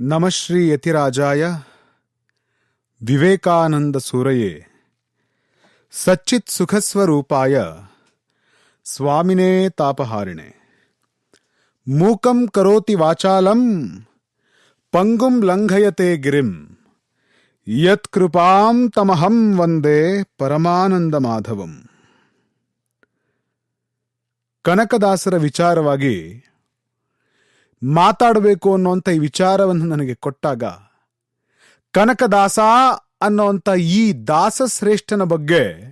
ನಮಃ ಶ್ರೀ ಯತಿರಾಜಾಯ ವಿವೇಕಾನಂದ ಸೂರಯೇ ಸಚ್ಚಿತ್ ಸುಖಸ್ವರೂಪಾಯ ಸ್ವಾಮಿನೇ ತಾಪಹಾರಿಣೆ ಮೂಕಂ ಕರೋತಿ ವಾಚಾಲಂ ಪಂಗುಂ ಲಂಘಯತೆ ಗಿರಿಂ ಯತ್ ಕೃಪಾಂ ತಮಹಂ ವಂದೇ ಪರಮಾನಂದ ಮಾಧವಂ ಕನಕದಾಸರ ವಿಚಾರವಾಗಿ ಮಾತಾಡಬೇಕು ಅನ್ನುವಂಥ ಈ ವಿಚಾರವನ್ನು ನನಗೆ ಕೊಟ್ಟಾಗ, ಕನಕದಾಸ ಅನ್ನುವಂಥ ಈ ದಾಸಶ್ರೇಷ್ಠನ ಬಗ್ಗೆ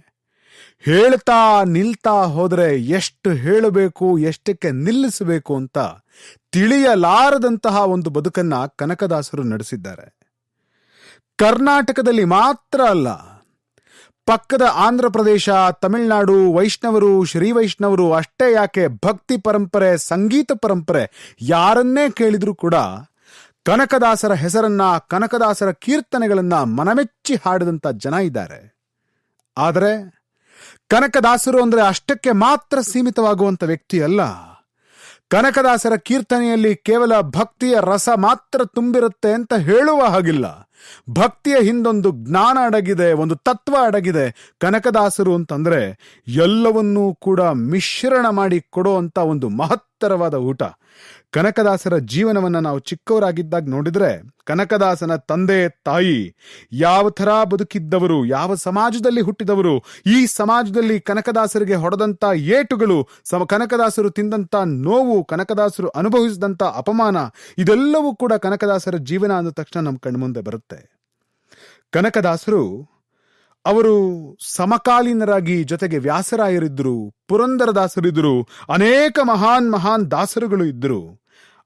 ಹೇಳ್ತಾ ನಿಲ್ತಾ ಹೋದರೆ ಎಷ್ಟು ಹೇಳಬೇಕು, ಎಷ್ಟಕ್ಕೆ ನಿಲ್ಲಿಸಬೇಕು ಅಂತ ತಿಳಿಯಲಾರದಂತಹ ಒಂದು ಬದುಕನ್ನು ಕನಕದಾಸರು ನಡೆಸಿದ್ದಾರೆ. ಕರ್ನಾಟಕದಲ್ಲಿ ಮಾತ್ರ ಅಲ್ಲ ಪಕ್ಕದ ಆಂಧ್ರ ಪ್ರದೇಶ, ತಮಿಳುನಾಡು, ವೈಷ್ಣವರು ಶ್ರೀ ವೈಷ್ಣವರು ಅಷ್ಟೇ ಯಾಕೆ ಭಕ್ತಿ ಪರಂಪರೆ, ಸಂಗೀತ ಪರಂಪರೆ ಯಾರನ್ನೇ ಕೇಳಿದ್ರು ಕೂಡ ಕನಕದಾಸರ ಹೆಸರನ್ನ, ಕನಕದಾಸರ ಕೀರ್ತನೆಗಳನ್ನ ಮನಮೆಚ್ಚಿ ಹಾಡಿದಂತ ಜನ ಇದ್ದಾರೆ. ಆದರೆ ಕನಕದಾಸರು ಅಂದ್ರೆ ಅಷ್ಟಕ್ಕೆ ಮಾತ್ರ ಸೀಮಿತವಾಗುವಂತ ವ್ಯಕ್ತಿ ಅಲ್ಲ. ಕನಕದಾಸರ ಕೀರ್ತನೆಯಲ್ಲಿ ಕೇವಲ ಭಕ್ತಿಯ ರಸ ಮಾತ್ರ ತುಂಬಿರುತ್ತೆ ಅಂತ ಹೇಳುವ ಹಾಗಿಲ್ಲ. ಭಕ್ತಿಯ ಹಿಂದೊಂದು ಜ್ಞಾನ ಅಡಗಿದೆ, ಒಂದು ತತ್ವ ಅಡಗಿದೆ. ಕನಕದಾಸರು ಅಂತಂದ್ರೆ ಎಲ್ಲವನ್ನೂ ಕೂಡ ಮಿಶ್ರಣ ಮಾಡಿ ಕೊಡುವಂತ ಒಂದು ಮಹತ್ತರವಾದ ಊಟ. ಕನಕದಾಸರ ಜೀವನವನ್ನ ನಾವು ಚಿಕ್ಕವರಾಗಿದ್ದಾಗ ನೋಡಿದ್ರೆ ಕನಕದಾಸನ ತಂದೆ, ತಾಯಿ ಯಾವ ಥರ ಬದುಕಿದ್ದವರು, ಯಾವ ಸಮಾಜದಲ್ಲಿ ಹುಟ್ಟಿದವರು, ಈ ಸಮಾಜದಲ್ಲಿ ಕನಕದಾಸರಿಗೆ ಹೊಡೆದಂತ ಏಟುಗಳು, ಸಮ ಕನಕದಾಸರು ತಿಂದಂಥ ನೋವು, ಕನಕದಾಸರು ಅನುಭವಿಸಿದಂಥ ಅಪಮಾನ, ಇದೆಲ್ಲವೂ ಕೂಡ ಕನಕದಾಸರ ಜೀವನ ಅಂದ ತಕ್ಷಣ ನಮ್ಮ ಕಣ್ಮುಂದೆ ಬರುತ್ತೆ. ಕನಕದಾಸರು ಅವರು ಸಮಕಾಲೀನರಾಗಿ ಜೊತೆಗೆ ವ್ಯಾಸರಾಯರಿದ್ದರು, ಪುರಂದರದಾಸರಿದ್ದರು, ಅನೇಕ ಮಹಾನ್ ಮಹಾನ್ ದಾಸರುಗಳು ಇದ್ದರು.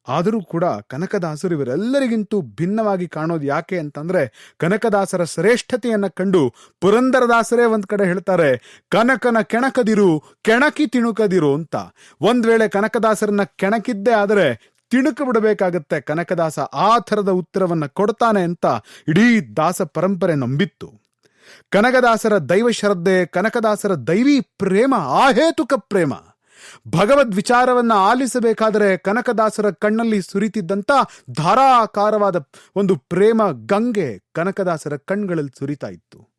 ಆದರೂ ಕೂಡ ಕನಕದಾಸರು ಇವರೆಲ್ಲರಿಗಿಂತೂ ಭಿನ್ನವಾಗಿ ಕಾಣೋದು ಯಾಕೆ ಅಂತಂದ್ರೆ, ಕನಕದಾಸರ ಶ್ರೇಷ್ಠತೆಯನ್ನ ಕಂಡು ಪುರಂದರದಾಸರೇ ಒಂದ್ ಕಡೆ ಹೇಳ್ತಾರೆ, ಕನಕನ ಕೆಣಕದಿರು, ಕೆಣಕಿ ತಿಣುಕದಿರು ಅಂತ. ಒಂದ್ ವೇಳೆ ಕನಕದಾಸರನ್ನ ಕೆಣಕಿದ್ದೇ ಆದರೆ ತಿಣುಕು ಬಿಡಬೇಕಾಗತ್ತೆ, ಕನಕದಾಸ ಆ ಥರದ ಉತ್ತರವನ್ನ ಕೊಡ್ತಾನೆ ಅಂತ ಇಡೀ ದಾಸ ಪರಂಪರೆ ನಂಬಿತ್ತು. ಕನಕದಾಸರ ದೈವ ಶ್ರದ್ಧೆ, ಕನಕದಾಸರ ದೈವಿ ಪ್ರೇಮ ಆಹೇತುಕ ಪ್ರೇಮ. ಭಗವದ್ ವಿಚಾರವನ್ನ ಆಲಿಸಬೇಕಾದರೆ ಕನಕದಾಸರ ಕಣ್ಣಲ್ಲಿ ಸುರಿತಿದ್ದಂತ ಧಾರಾಕಾರವಾದ ಒಂದು ಪ್ರೇಮ ಗಂಗೆ ಕನಕದಾಸರ ಕಣ್ಗಳಲ್ಲಿ ಸುರಿತಾ ಇತ್ತು.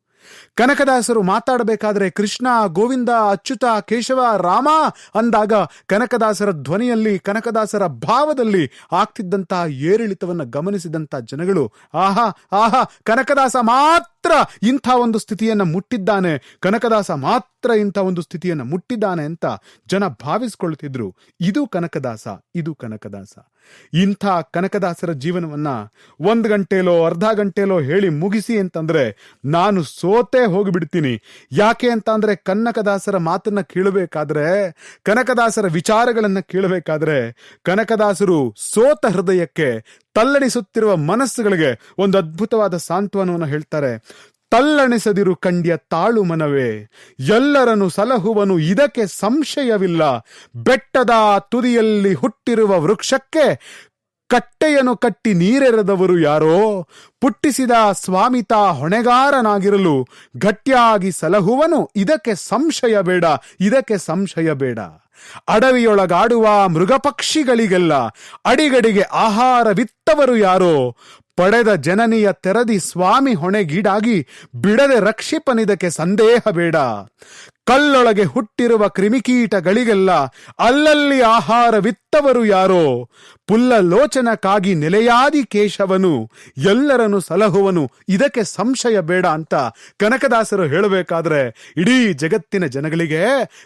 ಕನಕದಾಸರು ಮಾತಾಡಬೇಕಾದರೆ ಕೃಷ್ಣ, ಗೋವಿಂದ, ಅಚ್ಯುತ, ಕೇಶವ, ರಾಮ ಅಂದಾಗ ಕನಕದಾಸರ ಧ್ವನಿಯಲ್ಲಿ, ಕನಕದಾಸರ ಭಾವದಲ್ಲಿ ಆಗ್ತಿದ್ದಂತಹ ಏರಿಳಿತವನ್ನ ಗಮನಿಸಿದಂತ ಜನಗಳು, ಆಹಾ ಆಹಾ, ಕನಕದಾಸ ಮಾತ್ರ ಇಂಥ ಒಂದು ಸ್ಥಿತಿಯನ್ನ ಮುಟ್ಟಿದ್ದಾನೆ. ಕನಕದಾಸ ಮಾತ್ರ ಇಂಥ ಒಂದು ಸ್ಥಿತಿಯನ್ನ ಮುಟ್ಟಿದ್ದಾನೆ ಅಂತ ಜನ ಭಾವಿಸ್ಕೊಳ್ತಿದ್ರು. ಇದು ಕನಕದಾಸ ಇದು ಕನಕದಾಸ. ಇಂಥ ಕನಕದಾಸರ ಜೀವನವನ್ನ ಒಂದ್ ಗಂಟೆಲೋ, ಅರ್ಧ ಗಂಟೆಲೋ ಹೇಳಿ ಮುಗಿಸಿ ಅಂತಂದ್ರೆ ನಾನು ಸೋತೆ ಹೋಗಿಬಿಡ್ತೀನಿ. ಯಾಕೆ ಅಂತ ಅಂದ್ರೆ ಕನಕದಾಸರ ಮಾತನ್ನ ಕೇಳಬೇಕಾದ್ರೆ, ಕನಕದಾಸರ ವಿಚಾರಗಳನ್ನ ಕೇಳಬೇಕಾದ್ರೆ ಕನಕದಾಸರು ಸೋತ ಹೃದಯಕ್ಕೆ ತಲ್ಲಣಿಸುತ್ತಿರುವ ಮನಸ್ಸುಗಳಿಗೆ ಒಂದು ಅದ್ಭುತವಾದ ಸಾಂತ್ವನವನ್ನು ಹೇಳ್ತಾರೆ. ತಲ್ಲಣಿಸದಿರು ಕಂಡ್ಯ ತಾಳು ಮನವೇ. ಎಲ್ಲರನ್ನು ಸಲಹುವನು ಇದಕ್ಕೆ ಸಂಶಯವಿಲ್ಲ. ಬೆಟ್ಟದ ತುದಿಯಲ್ಲಿ ಹುಟ್ಟಿರುವ ವೃಕ್ಷಕ್ಕೆ ಕಟ್ಟೆಯನ್ನು ಕಟ್ಟಿ ನೀರೆರೆದವರು ಯಾರೋ? ಪುಟ್ಟಿಸಿದ ಸ್ವಾಮಿತ ಹೊಣೆಗಾರನಾಗಿರಲು ಗಟ್ಟಿಯಾಗಿ ಸಲಹುವನು? ಇದಕ್ಕೆ ಸಂಶಯ ಬೇಡ, ಇದಕ್ಕೆ ಸಂಶಯ ಬೇಡ. ಅಡವಿಯೊಳಗಾಡುವ ಮೃಗಪಕ್ಷಿಗಳಿಗೆಲ್ಲ ಅಡಿಗಡಿಗೆ ಆಹಾರವಿತ್ತವರು ಯಾರೋ? ಪಡೆದ ಜನನಿಯ ತೆರದಿ ಸ್ವಾಮಿ ಹೊಣೆಗೀಡಾಗಿ ಬಿಡದೆ ರಕ್ಷಿಪನಿದಕ್ಕೆ ಸಂದೇಹ ಬೇಡ. ಕಲ್ಲೊಳಗೆ ಹುಟ್ಟಿರುವ ಕ್ರಿಮಿಕೀಟಗಳಿಗೆಲ್ಲ ಅಲ್ಲಲ್ಲಿ ಆಹಾರವಿತ್ತವರು ಯಾರೋ? ಪುಲ್ಲ ಲೋಚನಕ್ಕಾಗಿ ನೆಲೆಯಾದಿ ಕೇಶವನು ಎಲ್ಲರನ್ನು ಸಲಹುವನು. ಇದಕ್ಕೆ ಸಂಶಯ ಬೇಡ ಅಂತ ಕನಕದಾಸರು ಹೇಳಬೇಕಾದ್ರೆ, ಇಡೀ ಜಗತ್ತಿನ ಜನಗಳಿಗೆ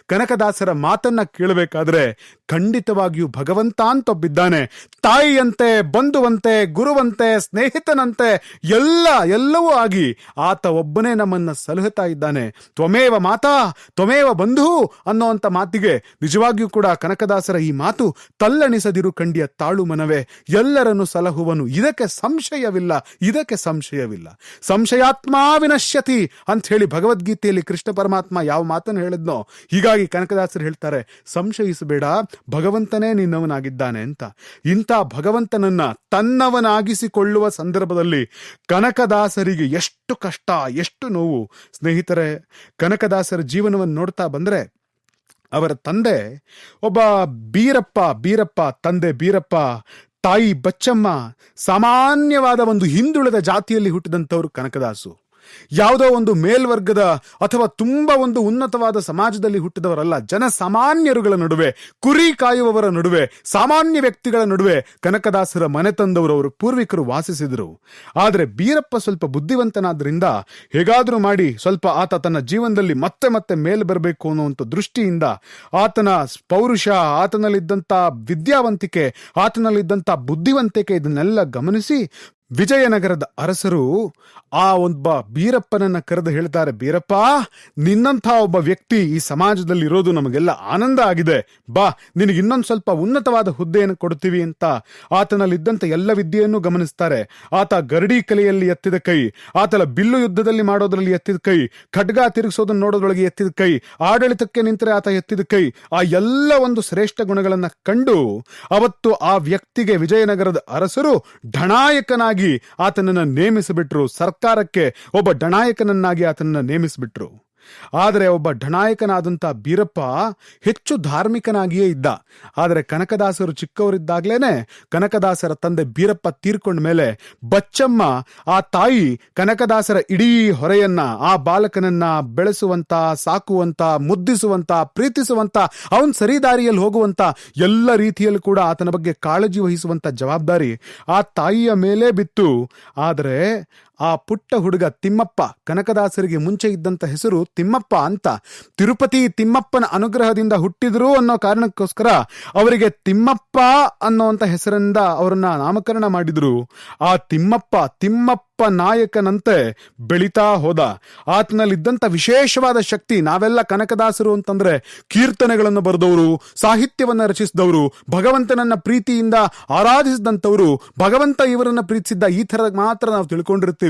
ಕನಕದಾಸರ ಮಾತನ್ನ ಕೇಳಬೇಕಾದ್ರೆ ಖಂಡಿತವಾಗಿಯೂ ಭಗವಂತ ಅಂತೊಬ್ಬಿದ್ದಾನೆ ತಾಯಿಯಂತೆ, ಬಂಧುವಂತೆ, ಗುರುವಂತೆ, ಸ್ನೇಹಿತನಂತೆ ಎಲ್ಲ, ಎಲ್ಲವೂ ಆಗಿ ಆತ ಒಬ್ಬನೇ ನಮ್ಮನ್ನ ಸಲಹುತ್ತಾ ಇದ್ದಾನೆ. ತ್ವಮೇವ ಮಾತಾ, ತ್ವಮೇವ ಬಂಧು ಅನ್ನೋಂಥ ಮಾತಿಗೆ ನಿಜವಾಗಿಯೂ ಕೂಡ ಕನಕದಾಸರ ಈ ಮಾತು ತಲ್ಲಣಿಸದಿರು ಕಂಡಿಯ ತಾಳು ಮನವೇ, ಎಲ್ಲರನ್ನು ಸಲಹುವನು. ಇದಕ್ಕೆ ಸಂಶಯವಿಲ್ಲ ಇದಕ್ಕೆ ಸಂಶಯವಿಲ್ಲ. ಸಂಶಯಾತ್ಮ ವಿನಶ್ಯತಿ ಅಂತ ಹೇಳಿ ಭಗವದ್ಗೀತೆಯಲ್ಲಿ ಕೃಷ್ಣ ಪರಮಾತ್ಮ ಯಾವ ಮಾತನ್ನು ಹೇಳಿದ್ನೋ, ಹೀಗಾಗಿ ಕನಕದಾಸರು ಹೇಳ್ತಾರೆ, ಸಂಶಯಿಸಬೇಡ, ಭಗವಂತನೇ ನಿನ್ನವನಾಗಿದ್ದಾನೆ ಅಂತ. ಇಂಥ ಭಗವಂತನನ್ನ ತನ್ನವನಾಗಿಸಿಕೊಳ್ಳುವ ಸಂದರ್ಭದಲ್ಲಿ ಕನಕದಾಸರಿಗೆ ಎಷ್ಟು ಕಷ್ಟ, ಎಷ್ಟು ನೋವು. ಸ್ನೇಹಿತರೆ, ಕನಕದಾಸರ ಜೀವನವನ್ನು ನೋಡ್ತಾ ಬಂದ್ರೆ ಅವರ ತಂದೆ, ಒಬ್ಬ ಬೀರಪ್ಪ ಬೀರಪ್ಪ ತಂದೆ, ಬೀರಪ್ಪ ತಾಯಿ ಬಚ್ಚಮ್ಮ, ಸಾಮಾನ್ಯವಾದ ಒಂದು ಹಿಂದುಳಿದ ಜಾತಿಯಲ್ಲಿ ಹುಟ್ಟಿದಂಥವರು ಕನಕದಾಸು. ಯಾವುದೋ ಒಂದು ಮೇಲ್ವರ್ಗದ ಅಥವಾ ತುಂಬಾ ಒಂದು ಉನ್ನತವಾದ ಸಮಾಜದಲ್ಲಿ ಹುಟ್ಟಿದವರಲ್ಲ, ಜನಸಾಮಾನ್ಯರುಗಳ ನಡುವೆ, ಕುರಿ ಕಾಯುವವರ ನಡುವೆ, ಸಾಮಾನ್ಯ ವ್ಯಕ್ತಿಗಳ ನಡುವೆ ಕನಕದಾಸರ ಮನೆ ತಂದವರು ಅವರು ಪೂರ್ವಿಕರು ವಾಸಿಸಿದರು. ಆದರೆ ಬೀರಪ್ಪ ಸ್ವಲ್ಪ ಬುದ್ಧಿವಂತನಾದ್ರಿಂದ ಹೇಗಾದರೂ ಮಾಡಿ ಸ್ವಲ್ಪ ಆತ ತನ್ನ ಜೀವನದಲ್ಲಿ ಮತ್ತೆ ಮತ್ತೆ ಮೇಲೆ ಬರಬೇಕು ಅನ್ನುವಂಥ ದೃಷ್ಟಿಯಿಂದ ಆತನ ಪೌರುಷ, ಆತನಲ್ಲಿದ್ದಂಥ ವಿದ್ಯಾವಂತಿಕೆ, ಆತನಲ್ಲಿದ್ದಂಥ ಬುದ್ಧಿವಂತಿಕೆ ಇದನ್ನೆಲ್ಲ ಗಮನಿಸಿ ವಿಜಯನಗರದ ಅರಸರು ಆ ಒಬ್ಬ ಬೀರಪ್ಪನನ್ನ ಕರೆದು ಹೇಳ್ತಾರೆ, ಬೀರಪ್ಪ, ನಿನ್ನಂಥ ಒಬ್ಬ ವ್ಯಕ್ತಿ ಈ ಸಮಾಜದಲ್ಲಿ ಇರೋದು ನಮಗೆಲ್ಲ ಆನಂದ ಆಗಿದೆ. ಬಾ, ನಿನಗೆ ಇನ್ನೊಂದು ಸ್ವಲ್ಪ ಉನ್ನತವಾದ ಹುದ್ದೆಯನ್ನು ಕೊಡ್ತೀವಿ ಅಂತ. ಆತನಲ್ಲಿದ್ದಂಥ ಎಲ್ಲ ವಿದ್ಯೆಯನ್ನು ಗಮನಿಸ್ತಾರೆ. ಆತ ಗರಡಿ ಕಲೆಯಲ್ಲಿ ಎತ್ತಿದ ಕೈ ಆತನ ಬಿಲ್ಲು ಯುದ್ಧದಲ್ಲಿ ಮಾಡೋದ್ರಲ್ಲಿ ಎತ್ತಿದ ಕೈ, ಖಡ್ಗ ತಿರುಗಿಸೋದನ್ನ ನೋಡೋದ್ರೊಳಗೆ ಎತ್ತಿದ ಕೈ, ಆಡಳಿತಕ್ಕೆ ನಿಂತರೆ ಆತ ಎತ್ತಿದ ಕೈ, ಆ ಎಲ್ಲ ಒಂದು ಶ್ರೇಷ್ಠ ಗುಣಗಳನ್ನ ಕಂಡು ಅವತ್ತು ಆ ವ್ಯಕ್ತಿಗೆ ವಿಜಯನಗರದ ಅರಸರು ಢಣಾಯಕನಾಗಿ ಆತನನ್ನ ನೇಮಿಸಿಬಿಟ್ರು. ಸರ್ಕಾರಕ್ಕೆ ಒಬ್ಬ ಡಣಾಯಕನನ್ನಾಗಿ ಆತನನ್ನ ನೇಮಿಸಿಬಿಟ್ರು. ಆದರೆ ಒಬ್ಬ ಢಣಾಯಕನಾದಂಥ ಬೀರಪ್ಪ ಹೆಚ್ಚು ಧಾರ್ಮಿಕನಾಗಿಯೇ ಇದ್ದ. ಆದರೆ ಕನಕದಾಸರು ಚಿಕ್ಕವರಿದ್ದಾಗ್ಲೇನೆ ಕನಕದಾಸರ ತಂದೆ ಬೀರಪ್ಪ ತೀರ್ಕೊಂಡ ಮೇಲೆ ಬಚ್ಚಮ್ಮ, ಆ ತಾಯಿ ಕನಕದಾಸರ ಇಡೀ ಹೊರೆಯನ್ನ, ಆ ಬಾಲಕನನ್ನ ಬೆಳೆಸುವಂತ, ಸಾಕುವಂತ, ಮುದ್ದಿಸುವಂತ, ಪ್ರೀತಿಸುವಂತ, ಅವನ್ ಸರಿದಾರಿಯಲ್ಲಿ ಹೋಗುವಂತ ಎಲ್ಲ ರೀತಿಯಲ್ಲೂ ಕೂಡ ಆತನ ಬಗ್ಗೆ ಕಾಳಜಿ ವಹಿಸುವಂತ ಜವಾಬ್ದಾರಿ ಆ ತಾಯಿಯ ಮೇಲೆ ಬಿತ್ತು. ಆದರೆ ಆ ಪುಟ್ಟ ಹುಡುಗ ತಿಮ್ಮಪ್ಪ ಕನಕದಾಸರಿಗೆ ಮುಂಚೆ ಇದ್ದಂತ ಹೆಸರು ತಿಮ್ಮಪ್ಪ ಅಂತ. ತಿರುಪತಿ ತಿಮ್ಮಪ್ಪನ ಅನುಗ್ರಹದಿಂದ ಹುಟ್ಟಿದ್ರು ಅನ್ನೋ ಕಾರಣಕ್ಕೋಸ್ಕರ ಅವರಿಗೆ ತಿಮ್ಮಪ್ಪ ಅನ್ನೋಂಥ ಹೆಸರಿಂದ ಅವರನ್ನ ನಾಮಕರಣ ಮಾಡಿದ್ರು. ಆ ತಿಮ್ಮಪ್ಪ ತಿಮ್ಮಪ್ಪ ನಾಯಕನಂತೆ ಬೆಳೀತಾ ಹೋದ. ಆತನಲ್ಲಿದ್ದಂಥ ವಿಶೇಷವಾದ ಶಕ್ತಿ ನಾವೆಲ್ಲ ಕನಕದಾಸರು ಅಂತಂದ್ರೆ ಕೀರ್ತನೆಗಳನ್ನು ಬರೆದವರು, ಸಾಹಿತ್ಯವನ್ನ ರಚಿಸಿದವರು, ಭಗವಂತನನ್ನ ಪ್ರೀತಿಯಿಂದ ಆರಾಧಿಸಿದಂಥವರು, ಭಗವಂತ ಇವರನ್ನ ಪ್ರೀತಿಸಿದ್ದ ಈ ಥರ ಮಾತ್ರ ನಾವು ತಿಳ್ಕೊಂಡಿರ್ತೀವಿ.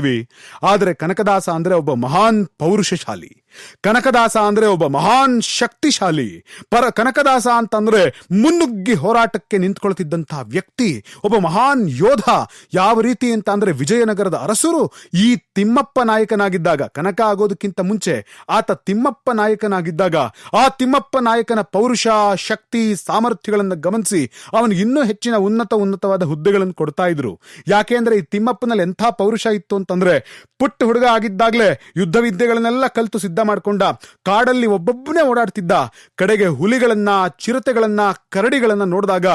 ಆದರೆ ಕನಕದಾಸ ಅಂದ್ರೆ ಒಬ್ಬ ಮಹಾನ್ ಪೌರುಷಶಾಲಿ. ಕನಕದಾಸ ಅಂದ್ರೆ ಒಬ್ಬ ಮಹಾನ್ ಶಕ್ತಿಶಾಲಿ. ಪರ ಕನಕದಾಸ ಅಂತಂದ್ರೆ ಮುನ್ನುಗ್ಗಿ ಹೋರಾಟಕ್ಕೆ ನಿಂತ್ಕೊಳ್ತಿದ್ದಂತಹ ವ್ಯಕ್ತಿ, ಒಬ್ಬ ಮಹಾನ್ ಯೋಧ. ಯಾವ ರೀತಿ ಅಂತ ಅಂದ್ರೆ ವಿಜಯನಗರದ ಅರಸರು ಈ ತಿಮ್ಮಪ್ಪ ನಾಯಕನಾಗಿದ್ದಾಗ, ಕನಕ ಆಗೋದಕ್ಕಿಂತ ಮುಂಚೆ ಆತ ತಿಮ್ಮಪ್ಪ ನಾಯಕನಾಗಿದ್ದಾಗ, ಆ ತಿಮ್ಮಪ್ಪ ನಾಯಕನ ಪೌರುಷ, ಶಕ್ತಿ, ಸಾಮರ್ಥ್ಯಗಳನ್ನು ಗಮನಿಸಿ ಅವನಿಗೆ ಇನ್ನೂ ಹೆಚ್ಚಿನ ಉನ್ನತ ಉನ್ನತವಾದ ಹುದ್ದೆಗಳನ್ನು ಕೊಡ್ತಾ ಇದ್ರು. ಯಾಕೆಂದ್ರೆ ಈ ತಿಮ್ಮಪ್ಪನಲ್ಲಿ ಎಂಥ ಪೌರುಷ ಇತ್ತು ಅಂತಂದ್ರೆ ಪುಟ್ಟ ಹುಡುಗ ಆಗಿದ್ದಾಗ್ಲೇ ಯುದ್ಧ ವಿದ್ಯೆಗಳನ್ನೆಲ್ಲ ಕಲಿತು ಸಿದ್ಧ ಮಾಡ್ಕೊಂಡ, ಕಾಡಲ್ಲಿ ಒಬ್ಬೊಬ್ಬನೇ ಓಡಾಡ್ತಿದ್ದ, ಕಡೆಗೆ ಹುಲಿಗಳನ್ನ, ಚಿರತೆಗಳನ್ನ, ಕರಡಿಗಳನ್ನ ನೋಡಿದಾಗ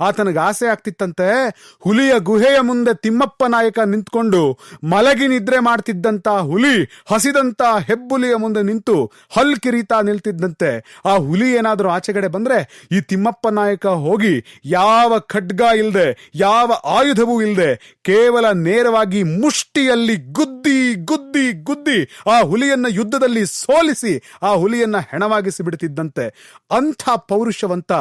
ಆತನಿಗೆ ಆಸೆ ಆಗ್ತಿತ್ತಂತೆ. ಹುಲಿಯ ಗುಹೆಯ ಮುಂದೆ ತಿಮ್ಮಪ್ಪ ನಾಯಕ ನಿಂತ್ಕೊಂಡು ಮಲಗಿ ನಿದ್ರೆ ಮಾಡ್ತಿದ್ದಂತ ಹುಲಿ, ಹಸಿದಂತ ಹೆಬ್ಬುಲಿಯ ಮುಂದೆ ನಿಂತು ಹಲ್ ಕಿರೀತಾ ನಿಲ್ತಿದ್ದಂತೆ. ಆ ಹುಲಿ ಏನಾದ್ರೂ ಆಚೆಗಡೆ ಬಂದ್ರೆ ಈ ತಿಮ್ಮಪ್ಪ ನಾಯಕ ಹೋಗಿ ಯಾವ ಖಡ್ಗ ಇಲ್ಲದೆ ಯಾವ ಆಯುಧವೂ ಇಲ್ಲದೆ ಕೇವಲ ನೇರವಾಗಿ ಮುಷ್ಟಿಯಲ್ಲಿ ಗುದ್ದಿ ಗುದ್ದಿ ಗುದ್ದಿ ಆ ಹುಲಿಯನ್ನ ಯುದ್ಧದಲ್ಲಿ ಸೋಲಿಸಿ ಆ ಹುಲಿಯನ್ನ ಹೆಣವಾಗಿಸಿ ಬಿಡುತ್ತಿದ್ದಂತೆ ಅಂಥ ಪೌರುಷವಂತ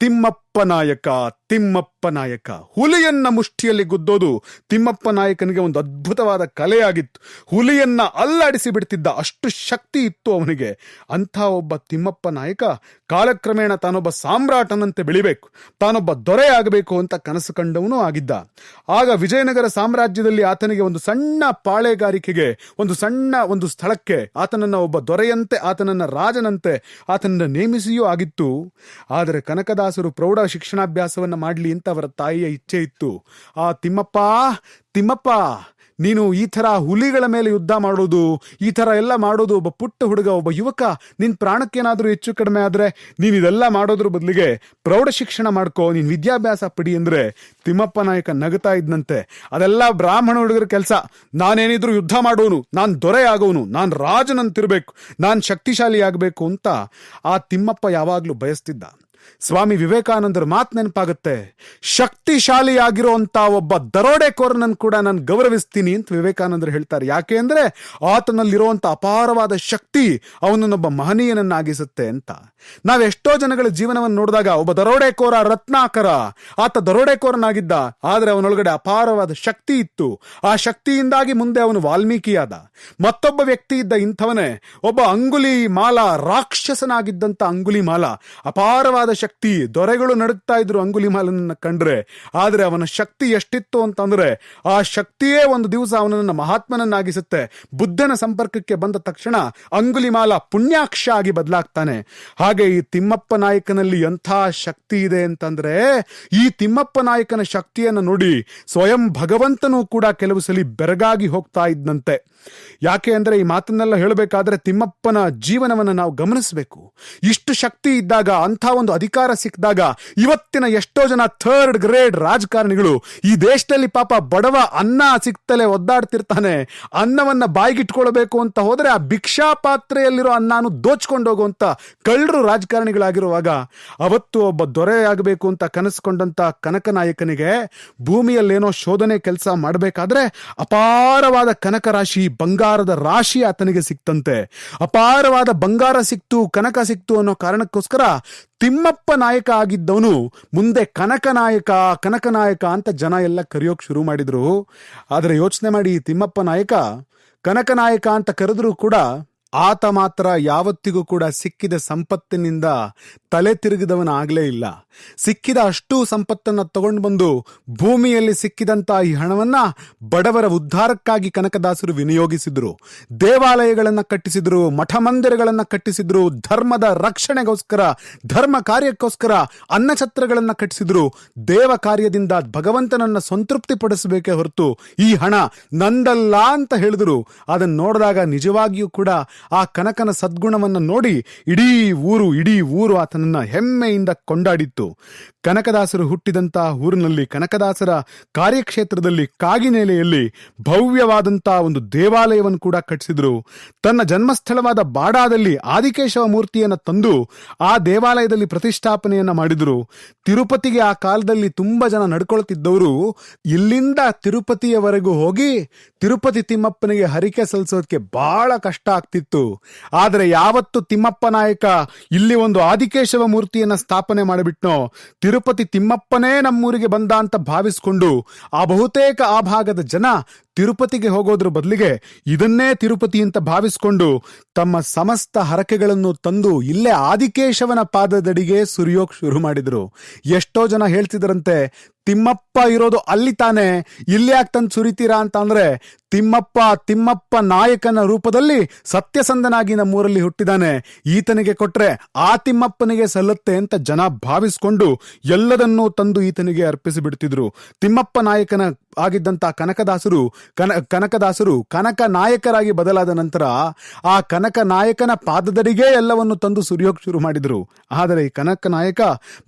ತಿಮ್ಮಪ್ಪ ನಾಯಕ ತಿಮ್ಮಪ್ಪ ನಾಯಕ. ಹುಲಿಯನ್ನ ಮುಷ್ಟಿಯಲ್ಲಿ ಗುದ್ದೋದು ತಿಮ್ಮಪ್ಪ ನಾಯಕನಿಗೆ ಒಂದು ಅದ್ಭುತವಾದ ಕಲೆಯಾಗಿತ್ತು. ಹುಲಿಯನ್ನ ಅಲ್ಲಾಡಿಸಿ ಬಿಡ್ತಿದ್ದ ಅಷ್ಟು ಶಕ್ತಿ ಇತ್ತು ಅವನಿಗೆ. ಅಂಥ ಒಬ್ಬ ತಿಮ್ಮಪ್ಪ ನಾಯಕ ಕಾಲಕ್ರಮೇಣ ತಾನೊಬ್ಬ ಸಾಮ್ರಾಟನಂತೆ ಬೆಳಿಬೇಕು, ತಾನೊಬ್ಬ ದೊರೆ ಆಗಬೇಕು ಅಂತ ಕನಸು ಕಂಡವನು ಆಗಿದ್ದ. ಆಗ ವಿಜಯನಗರ ಸಾಮ್ರಾಜ್ಯದಲ್ಲಿ ಆತನಿಗೆ ಒಂದು ಸಣ್ಣ ಪಾಳೆಗಾರಿಕೆಗೆ, ಒಂದು ಸಣ್ಣ ಒಂದು ಸ್ಥಳಕ್ಕೆ ಆತನನ್ನ ಒಬ್ಬ ದೊರೆಯಂತೆ, ಆತನನ್ನ ರಾಜನಂತೆ ಆತನನ್ನ ನೇಮಿಸಿಯೂ ಆಗಿತ್ತು. ಆದರೆ ಕನಕದಾಸರು ಪ್ರೌಢ ಶಿಕ್ಷಣಾಭ್ಯಾಸವನ್ನ ಮಾಡಲಿ ಅಂತ ಅವರ ತಾಯಿಯ ಇಚ್ಛೆ ಇತ್ತು. ಆ ತಿಮ್ಮಪ್ಪ ತಿಮ್ಮಪ್ಪ, ನೀನು ಈ ಥರ ಹುಲಿಗಳ ಮೇಲೆ ಯುದ್ಧ ಮಾಡೋದು, ಈ ಥರ ಎಲ್ಲ ಮಾಡೋದು ಒಬ್ಬ ಪುಟ್ಟ ಹುಡುಗ, ಒಬ್ಬ ಯುವಕ ನಿನ್ನ ಪ್ರಾಣಕ್ಕೇನಾದರೂ ಹೆಚ್ಚು ಕಡಿಮೆ ಆದ್ರೆ ನೀನು ಇದೆಲ್ಲ ಮಾಡೋದ್ರ ಬದಲಿಗೆ ಪ್ರೌಢ ಶಿಕ್ಷಣ ಮಾಡ್ಕೋ, ನೀನ್ ವಿದ್ಯಾಭ್ಯಾಸ ಪಡಿ ಅಂದ್ರೆ ತಿಮ್ಮಪ್ಪ ನಾಯಕ ನಗತಾ ಇದ್ದಂತೆ ಅದೆಲ್ಲ ಬ್ರಾಹ್ಮಣ ಹುಡುಗರ ಕೆಲಸ. ನಾನೇನಿದ್ರು ಯುದ್ಧ ಮಾಡೋನು, ನಾನು ದೊರೆ ಆಗೋನು, ನಾನ್ ರಾಜನಂತಿರ್ಬೇಕು, ನಾನ್ ಶಕ್ತಿಶಾಲಿ ಆಗಬೇಕು ಅಂತ ಆ ತಿಮ್ಮಪ್ಪ ಯಾವಾಗಲೂ ಬಯಸ್ತಿದ್ದ. ಸ್ವಾಮಿ ವಿವೇಕಾನಂದರ ಮಾತು ನೆನಪಾಗುತ್ತೆ ಶಕ್ತಿಶಾಲಿಯಾಗಿರುವಂತ ಒಬ್ಬ ದರೋಡೆಕೋರನನ್ನು ಕೂಡ ನಾನು ಗೌರವಿಸ್ತೀನಿ ಅಂತ ವಿವೇಕಾನಂದರು ಹೇಳ್ತಾರೆ. ಯಾಕೆ ಅಂದ್ರೆ ಆತನಲ್ಲಿರುವಂತ ಅಪಾರವಾದ ಶಕ್ತಿ ಅವನನ್ನೊಬ್ಬ ಮಹನೀಯನನ್ನಾಗಿಸುತ್ತೆ ಅಂತ. ನಾವೆಷ್ಟೋ ಜನಗಳ ಜೀವನವನ್ನು ನೋಡಿದಾಗ ಒಬ್ಬ ದರೋಡೆಕೋರ ರತ್ನಾಕರ, ಆತ ದರೋಡೆಕೋರನಾಗಿದ್ದ, ಆದರೆ ಅವನೊಳಗಡೆ ಅಪಾರವಾದ ಶಕ್ತಿ ಇತ್ತು. ಆ ಶಕ್ತಿಯಿಂದಾಗಿ ಮುಂದೆ ಅವನು ವಾಲ್ಮೀಕಿಯಾದ. ಮತ್ತೊಬ್ಬ ವ್ಯಕ್ತಿ ಇದ್ದ ಇಂಥವನೇ, ಒಬ್ಬ ಅಂಗುಲಿ ಮಾಲ ರಾಕ್ಷಸನಾಗಿದ್ದಂತ ಅಂಗುಲಿ ಮಾಲ, ಅಪಾರವಾದ ಶಕ್ತಿ ದೊರೆಗಳು ನಡುಕ್ತಾ ಇದ್ರು ಅಂಗುಲಿಮಾಲನನ್ನ ಕಂಡ್ರೆ, ಆದ್ರೆ ಅವನ ಶಕ್ತಿ ಎಷ್ಟಿತ್ತು ಅಂತಂದ್ರೆ, ಆ ಶಕ್ತಿಯೇ ಒಂದು ದಿವಸ ಅವನನ್ನ ಮಹಾತ್ಮನನ್ನಾಗಿಸುತ್ತೆ. ಬುದ್ಧನ ಸಂಪರ್ಕಕ್ಕೆ ಬಂದ ತಕ್ಷಣ ಅಂಗುಲಿಮಾಲ ಪುಣ್ಯಾಕ್ಷ ಆಗಿ ಬದಲಾಗ್ತಾನೆ. ಹಾಗೆ ಈ ತಿಮ್ಮಪ್ಪ ನಾಯಕನಲ್ಲಿ ಎಂಥ ಶಕ್ತಿ ಇದೆ ಅಂತಂದ್ರೆ, ಈ ತಿಮ್ಮಪ್ಪ ನಾಯಕನ ಶಕ್ತಿಯನ್ನು ನೋಡಿ ಸ್ವಯಂ ಭಗವಂತನೂ ಕೂಡ ಕೆಲವು ಸಲ ಬೆರಗಾಗಿ ಹೋಗ್ತಾ ಇದ್ದಂತೆ ಯಾಕೆ ಅಂದ್ರೆ ಈ ಮಾತನ್ನೆಲ್ಲ ಹೇಳಬೇಕಾದ್ರೆ ತಿಮ್ಮಪ್ಪನ ಜೀವನವನ್ನು ನಾವು ಗಮನಿಸಬೇಕು. ಇಷ್ಟು ಶಕ್ತಿ ಇದ್ದಾಗ ಅಂಥ ಒಂದು ಅಧಿಕಾರ ಸಿಕ್ಕಿದಾಗ ಇವತ್ತಿನ ಎಷ್ಟೋ ಜನ ಥರ್ಡ್ ಗ್ರೇಡ್ ರಾಜಕಾರಣಿಗಳು ಈ ದೇಶದಲ್ಲಿ ಪಾಪ ಬಡವ ಅನ್ನ ಸಿಕ್ತಲೇ ಒದ್ದಾಡ್ತಿರ್ತಾನೆ, ಅನ್ನವನ್ನ ಬಾಯಿಗಿಟ್ಕೊಳ್ಬೇಕು ಅಂತ ಹೋದ್ರೆ ಆ ಭಿಕ್ಷಾ ಪಾತ್ರೆಯಲ್ಲಿರೋ ಅನ್ನನು ದೋಚ್ಕೊಂಡು ಹೋಗುವಂತ ಕಳ್ಳರು ರಾಜಕಾರಣಿಗಳಾಗಿರುವಾಗ ಅವತ್ತು ಒಬ್ಬ ದೊರೆಯಾಗಬೇಕು ಅಂತ ಕನಸ್ಕೊಂಡಂತ ಕನಕನಾಯಕನಿಗೆ ಭೂಮಿಯಲ್ಲೇನೋ ಶೋಧನೆ ಕೆಲಸ ಮಾಡಬೇಕಾದ್ರೆ ಅಪಾರವಾದ ಕನಕ ರಾಶಿ ಬಂಗಾರದ ರಾಶಿ ಆತನಿಗೆ ಸಿಕ್ತಂತೆ. ಅಪಾರವಾದ ಬಂಗಾರ ಸಿಕ್ತು, ಕನಕ ಸಿಕ್ತು ಅನ್ನೋ ಕಾರಣಕ್ಕೋಸ್ಕರ ತಿಮ್ಮಪ್ಪ ನಾಯಕ ಆಗಿದ್ದವನು, ಮುಂದೆ ಕನಕ ನಾಯಕ ಕನಕ ನಾಯಕ ಅಂತ ಜನ ಎಲ್ಲ ಕರೆಯೋಕೆ ಶುರು ಮಾಡಿದ್ರು. ಆದರೆ ಯೋಚನೆ ಮಾಡಿ, ತಿಮ್ಮಪ್ಪ ನಾಯಕ, ಕನಕ ನಾಯಕ ಅಂತ ಕರೆದ್ರೂ ಕೂಡ ಆತ ಮಾತ್ರ ಯಾವತ್ತಿಗೂ ಕೂಡ ಸಿಕ್ಕಿದ ಸಂಪತ್ತಿನಿಂದ ತಲೆ ತಿರುಗಿದವನ ಆಗ್ಲೇ ಇಲ್ಲ. ಸಿಕ್ಕಿದ ಅಷ್ಟು ಸಂಪತ್ತನ್ನ ತಗೊಂಡು ಬಂದು ಭೂಮಿಯಲ್ಲಿ ಸಿಕ್ಕಿದಂತ ಈ ಹಣವನ್ನ ಬಡವರ ಉದ್ಧಾರಕ್ಕಾಗಿ ಕನಕದಾಸರು ವಿನಿಯೋಗಿಸಿದ್ರು. ದೇವಾಲಯಗಳನ್ನ ಕಟ್ಟಿಸಿದ್ರು ಮಠ ಮಂದಿರಗಳನ್ನ ಕಟ್ಟಿಸಿದ್ರು, ಧರ್ಮದ ರಕ್ಷಣೆಗೋಸ್ಕರ, ಧರ್ಮ ಕಾರ್ಯಕ್ಕೋಸ್ಕರ ಅನ್ನಛತ್ರಗಳನ್ನು ಕಟ್ಟಿಸಿದ್ರು. ದೇವ ಕಾರ್ಯದಿಂದ ಭಗವಂತನನ್ನ ಸಂತೃಪ್ತಿ ಪಡಿಸಬೇಕೇ ಹೊರತು ಈ ಹಣ ನಂದಲ್ಲ ಅಂತ ಹೇಳಿದ್ರು. ಅದನ್ನ ನೋಡಿದಾಗ ನಿಜವಾಗಿಯೂ ಕೂಡ ಆ ಕನಕನ ಸದ್ಗುಣವನ್ನ ನೋಡಿ ಇಡೀ ಊರು ಇಡೀ ಊರು ಆತನನ್ನ ಹೆಮ್ಮೆಯಿಂದ ಕೊಂಡಾಡಿತ್ತು. ಕನಕದಾಸರು ಹುಟ್ಟಿದಂತಹ ಊರಿನಲ್ಲಿ ಕನಕದಾಸರ ಕಾರ್ಯಕ್ಷೇತ್ರದಲ್ಲಿ ಕಾಗಿನೆಲೆಯಲ್ಲಿ ಭವ್ಯವಾದಂತಹ ಒಂದು ದೇವಾಲಯವನ್ನು ಕೂಡ ಕಟ್ಟಿಸಿದ್ರು. ತನ್ನ ಜನ್ಮಸ್ಥಳವಾದ ಬಾಡಾದಲ್ಲಿ ಆದಿಕೇಶವ ಮೂರ್ತಿಯನ್ನು ತಂದು ಆ ದೇವಾಲಯದಲ್ಲಿ ಪ್ರತಿಷ್ಠಾಪನೆಯನ್ನ ಮಾಡಿದ್ರು. ತಿರುಪತಿಗೆ ಆ ಕಾಲದಲ್ಲಿ ತುಂಬಾ ಜನ ನಡ್ಕೊಳ್ತಿದ್ದವರು, ಇಲ್ಲಿಂದ ತಿರುಪತಿಯವರೆಗೂ ಹೋಗಿ ತಿರುಪತಿ ತಿಮ್ಮಪ್ಪನಿಗೆ ಹರಿಕೆ ಸಲ್ಲಿಸೋದಕ್ಕೆ ಬಹಳ ಕಷ್ಟ ಆಗ್ತಿತ್ತು. ಆದರೆ ಯಾವತ್ತು ತಿಮ್ಮಪ್ಪ ನಾಯಕ ಇಲ್ಲಿ ಒಂದು ಆದಿಕೇಶವ ಮೂರ್ತಿಯನ್ನ ಸ್ಥಾಪನೆ ಮಾಡಿಬಿಟ್ನೋ ತಿರುಪತಿ ತಿಮ್ಮಪ್ಪನೇ ನಮ್ಮೂರಿಗೆ ಬಂದ ಅಂತ ಭಾವಿಸ್ಕೊಂಡು ಆ ಬಹುತೇಕ ಆ ಭಾಗದ ಜನ ತಿರುಪತಿಗೆ ಹೋಗೋದ್ರ ಬದಲಿಗೆ ಇದನ್ನೇ ತಿರುಪತಿ ಅಂತ ಭಾವಿಸ್ಕೊಂಡು ತಮ್ಮ ಸಮಸ್ತ ಹರಕೆಗಳನ್ನು ತಂದು ಇಲ್ಲೇ ಆದಿಕೇಶವನ ಪಾದದಡಿಗೆ ಸುರಿಯೋಕ್ ಶುರು ಮಾಡಿದ್ರು. ಎಷ್ಟೋ ಜನ ಹೇಳ್ತಿದ್ರಂತೆ ತಿಮ್ಮಪ್ಪ ಇರೋದು ಅಲ್ಲಿ ತಾನೆ? ಇಲ್ಲಿ ಯಾಕೆ ತಂದು ಸುರಿತೀರಾ ಅಂತ ಅಂದ್ರೆ, ತಿಮ್ಮಪ್ಪ ತಿಮ್ಮಪ್ಪ ನಾಯಕನ ರೂಪದಲ್ಲಿ ಸತ್ಯಸಂಧನಾಗಿ ನಮ್ಮೂರಲ್ಲಿ ಹುಟ್ಟಿದಾನೆ. ಈತನಿಗೆ ಕೊಟ್ರೆ ಆ ತಿಮ್ಮಪ್ಪನಿಗೆ ಸಲ್ಲುತ್ತೆ ಅಂತ ಜನ ಭಾವಿಸ್ಕೊಂಡು ಎಲ್ಲದನ್ನೂ ತಂದು ಈತನಿಗೆ ಅರ್ಪಿಸಿ ಬಿಡ್ತಿದ್ರು. ತಿಮ್ಮಪ್ಪ ನಾಯಕನ ಆಗಿದ್ದಂತ ಕನಕದಾಸರು, ಕನ, ಕನಕದಾಸರು ಕನಕ ನಾಯಕರಾಗಿ ಬದಲಾದ ನಂತರ ಆ ಕನಕ ನಾಯಕನ ಪಾದದಡಿಗೆ ಎಲ್ಲವನ್ನು ತಂದು ಸುರಿಯೋಕ್ ಶುರು ಮಾಡಿದ್ರು. ಆದರೆ ಈ ಕನಕ ನಾಯಕ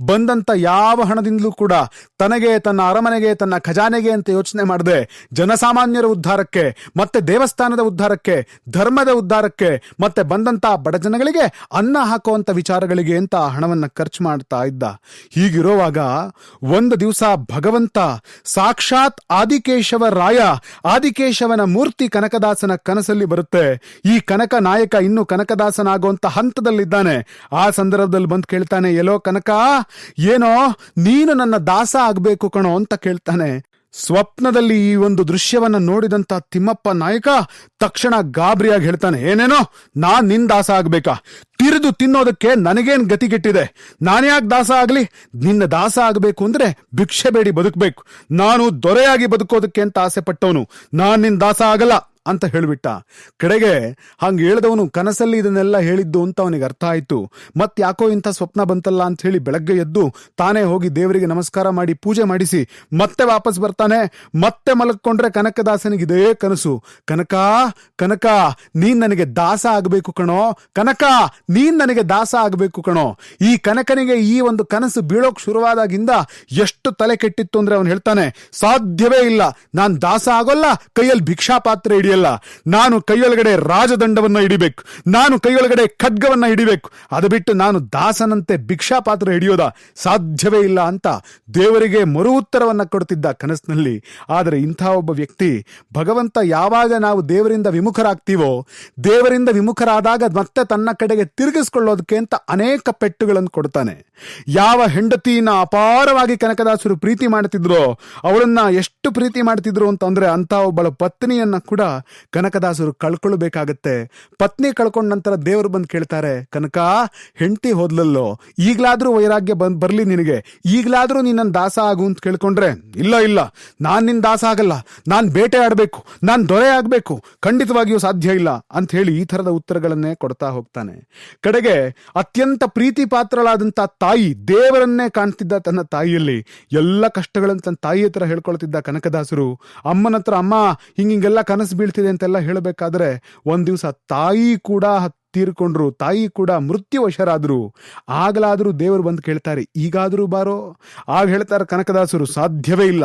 ಬಂದಂತ ಯಾವ ಹಣದಿಂದಲೂ ಕೂಡ ತನಗೆ ತನ್ನ ಅರಮನೆಗೆ, ತನ್ನ ಖಜಾನೆಗೆ ಅಂತ ಯೋಚನೆ ಮಾಡದೆ. ಜನಸಾಮಾನ್ಯರ ಉದ್ಧಾರಕ್ಕೆ, ಮತ್ತೆ ದೇವಸ್ಥಾನದ ಉದ್ಧಾರಕ್ಕೆ, ಧರ್ಮದ ಉದ್ಧಾರಕ್ಕೆ, ಮತ್ತೆ ಬಂದಂತ ಬಡ ಜನಗಳಿಗೆ ಅನ್ನ ಹಾಕುವಂತ ವಿಚಾರಗಳಿಗೆ ಅಂತ ಹಣವನ್ನು ಹಣವನ್ನ ಖರ್ಚು ಮಾಡ್ತಾ ಇದ್ದ. ಹೀಗಿರುವಾಗ ಒಂದು ದಿವಸ ಭಗವಂತ ಸಾಕ್ಷಾತ್ ಆದಿಕೇಶವ ರಾಯ, ಆದಿಕೇಶವನ ಮೂರ್ತಿ ಕನಕದಾಸನ ಕನಸಲ್ಲಿ ಬರುತ್ತೆ. ಈ ಕನಕ ನಾಯಕ ಇನ್ನು ಕನಕದಾಸನಾಗುವಂತ ಹಂತದಲ್ಲಿದ್ದಾನೆ. ಆ ಸಂದರ್ಭದಲ್ಲಿ ಬಂದು ಕೇಳ್ತಾನೆ ಎಲ್ಲೋ ಕನಕ, ಏನೋ ನೀನು ನನ್ನ ದಾಸ ಆಗ್ಬೇಕು ಕಣೋ ಅಂತ ಕೇಳ್ತಾನೆ. ಸ್ವಪ್ನದಲ್ಲಿ ಈ ಒಂದು ದೃಶ್ಯವನ್ನ ನೋಡಿದಂತ ತಿಮ್ಮಪ್ಪ ನಾಯಕ ತಕ್ಷಣ ಗಾಬರಿಯಾಗಿ ಹೇಳ್ತಾನೆ, ಏನೇನೋ, ನಾನ್ ನಿನ್ ದಾಸ ಆಗ್ಬೇಕಾ? ತಿರಿದು ತಿನ್ನೋದಕ್ಕೆ ನನಗೇನ್ ಗತಿಗೆಟ್ಟಿದೆ? ನಾನ್ಯಾಕೆ ದಾಸ ಆಗ್ಲಿ? ನಿನ್ನ ದಾಸ ಆಗ್ಬೇಕು ಅಂದ್ರೆ ಭಿಕ್ಷೆ ಬೇಡಿ ಬದುಕಬೇಕು. ನಾನು ದೊರೆಯಾಗಿ ಬದುಕೋದಕ್ಕೆ ಅಂತ ಆಸೆ ಪಟ್ಟವನು. ನಾನ್ ನಿನ್ ದಾಸ ಆಗಲ್ಲ. ಅಂತ ಹೇಳಿಬಿಟ್ಟ. ಕಡೆಗೆ ಹಂಗ ಹೇಳಿದವನು ಕನಸಲ್ಲಿ ಇದನ್ನೆಲ್ಲ ಹೇಳಿದ್ದು ಅಂತ ಅವನಿಗೆ ಅರ್ಥ ಆಯಿತು. ಮತ್ತೆ ಯಾಕೋ ಇಂಥ ಸ್ವಪ್ನ ಬಂತಲ್ಲ ಅಂತ ಹೇಳಿ ಬೆಳಗ್ಗೆ ಎದ್ದು ತಾನೇ ಹೋಗಿ ದೇವರಿಗೆ ನಮಸ್ಕಾರ ಮಾಡಿ ಪೂಜೆ ಮಾಡಿಸಿ ಮತ್ತೆ ವಾಪಸ್ ಬರ್ತಾನೆ. ಮತ್ತೆ ಮಲಗ್ಕೊಂಡ್ರೆ ಕನಕದಾಸನಿಗೆ ಇದೇ ಕನಸು. ಕನಕ ಕನಕ, ನೀನ್ ನನಗೆ ದಾಸ ಆಗಬೇಕು ಕಣೋ. ಕನಕ, ನೀನ್ ನನಗೆ ದಾಸ ಆಗಬೇಕು ಕಣೋ. ಈ ಕನಕನಿಗೆ ಈ ಒಂದು ಕನಸು ಬೀಳೋಕ್ ಶುರುವಾದಾಗಿಂದ ಎಷ್ಟು ತಲೆ ಕೆಟ್ಟಿತ್ತು ಅಂದ್ರೆ ಅವನು ಹೇಳ್ತಾನೆ, ಸಾಧ್ಯವೇ ಇಲ್ಲ. ನಾನ್ ದಾಸ ಆಗೋಲ್ಲ. ಕೈಯಲ್ಲಿ ಭಿಕ್ಷಾ ಪಾತ್ರೆ ಹಿಡಿಯಲ್ಲ ನಾನು ಕೈಯೊಳಗಡೆ ರಾಜದಂಡವನ್ನ ಹಿಡಿಬೇಕು. ನಾನು ಕೈಯೊಳಗಡೆ ಖಡ್ಗವನ್ನ ಹಿಡಿಬೇಕು. ಅದು ಬಿಟ್ಟು ನಾನು ದಾಸನಂತೆ ಭಿಕ್ಷಾ ಪಾತ್ರ ಹಿಡಿಯೋದ ಸಾಧ್ಯವೇ ಇಲ್ಲ ಅಂತ ದೇವರಿಗೆ ಮರು ಉತ್ತರವನ್ನ ಕೊಡುತ್ತಿದ್ದ ಕನಸಿನಲ್ಲಿ. ಆದರೆ ಇಂಥ ಒಬ್ಬ ವ್ಯಕ್ತಿ, ಭಗವಂತ ಯಾವಾಗ ನಾವು ದೇವರಿಂದ ವಿಮುಖರಾಗ್ತೀವೋ, ದೇವರಿಂದ ವಿಮುಖರಾದಾಗ ಮತ್ತೆ ತನ್ನ ಕಡೆಗೆ ತಿರುಗಿಸ್ಕೊಳ್ಳೋದಕ್ಕೆ ಅಂತ ಅನೇಕ ಪೆಟ್ಟುಗಳನ್ನು ಕೊಡ್ತಾನೆ. ಯಾವ ಹೆಂಡತಿನ ಅಪಾರವಾಗಿ ಕನಕದಾಸರು ಪ್ರೀತಿ ಮಾಡ್ತಿದ್ರೋ, ಅವಳನ್ನ ಎಷ್ಟು ಪ್ರೀತಿ ಮಾಡ್ತಿದ್ರು ಅಂತಂದ್ರೆ ಅಂತ ಒಬ್ಬಳ ಪತ್ನಿಯನ್ನ ಕೂಡ ಕನಕದಾಸರು ಕಳ್ಕೊಳ್ಬೇಕಾಗತ್ತೆ. ಪತ್ನಿ ಕಳ್ಕೊಂಡ ನಂತರ ದೇವರು ಬಂದು ಕೇಳ್ತಾರೆ, ಕನಕ, ಹೆಂಡತಿ ಹೋದ್ಲಲ್ಲೋ? ಈಗಲಾದರೂ ವೈರಾಗ್ಯ ಬಂದ್ ಬರ್ಲಿ ನಿನಗೆ. ಈಗಲಾದರೂ ನೀನು ನನ್ನ ದಾಸ ಆಗು ಅಂತ ಕೇಳ್ಕೊಂಡ್ರೆ, ಇಲ್ಲ ಇಲ್ಲ. ನಾನು ನಿನ್ನ ದಾಸ ಆಗಲ್ಲ. ನಾನು ಬೇಟೆ ಆಡಬೇಕು. ನಾನು ದೊರೆ ಆಗಬೇಕು. ಖಂಡಿತವಾಗಿಯೂ ಸಾಧ್ಯ ಇಲ್ಲ. ಅಂತ ಹೇಳಿ ಈ ಥರದ ಉತ್ತರಗಳನ್ನೇ ಕೊಡ್ತಾ ಹೋಗ್ತಾನೆ. ಕಡೆಗೆ ಅತ್ಯಂತ ಪ್ರೀತಿ ಪಾತ್ರಳಾದಂಥ ತಾಯಿ, ದೇವರನ್ನೇ ಕಾಣ್ತಿದ್ದ ತನ್ನ ತಾಯಿಯಲ್ಲಿ, ಎಲ್ಲ ಕಷ್ಟಗಳನ್ನು ತನ್ನ ತಾಯಿ ಹತ್ರ ಹೇಳ್ಕೊಳ್ತಿದ್ದ ಕನಕದಾಸರು ಅಮ್ಮನ ಹತ್ರ ಅಮ್ಮ ಹಿಂಗಿಂಗೆಲ್ಲ ಕನಸು ಬೀಳ್ತಿದೆ ಅಂತೆಲ್ಲ ಹೇಳಬೇಕಾದ್ರೆ ಒಂದ್ ದಿವಸ ತಾಯಿ ಕೂಡ ತೀರ್ಕೊಂಡ್ರು, ತಾಯಿ ಕೂಡ ಮೃತ್ಯುವಶರಾದ್ರು. ಆಗಲಾದರೂ ದೇವರು ಬಂದು ಕೇಳ್ತಾರೆ, ಈಗಾದರೂ ಬಾರೋ. ಆಗ ಹೇಳ್ತಾರೆ ಕನಕದಾಸರು, ಸಾಧ್ಯವೇ ಇಲ್ಲ.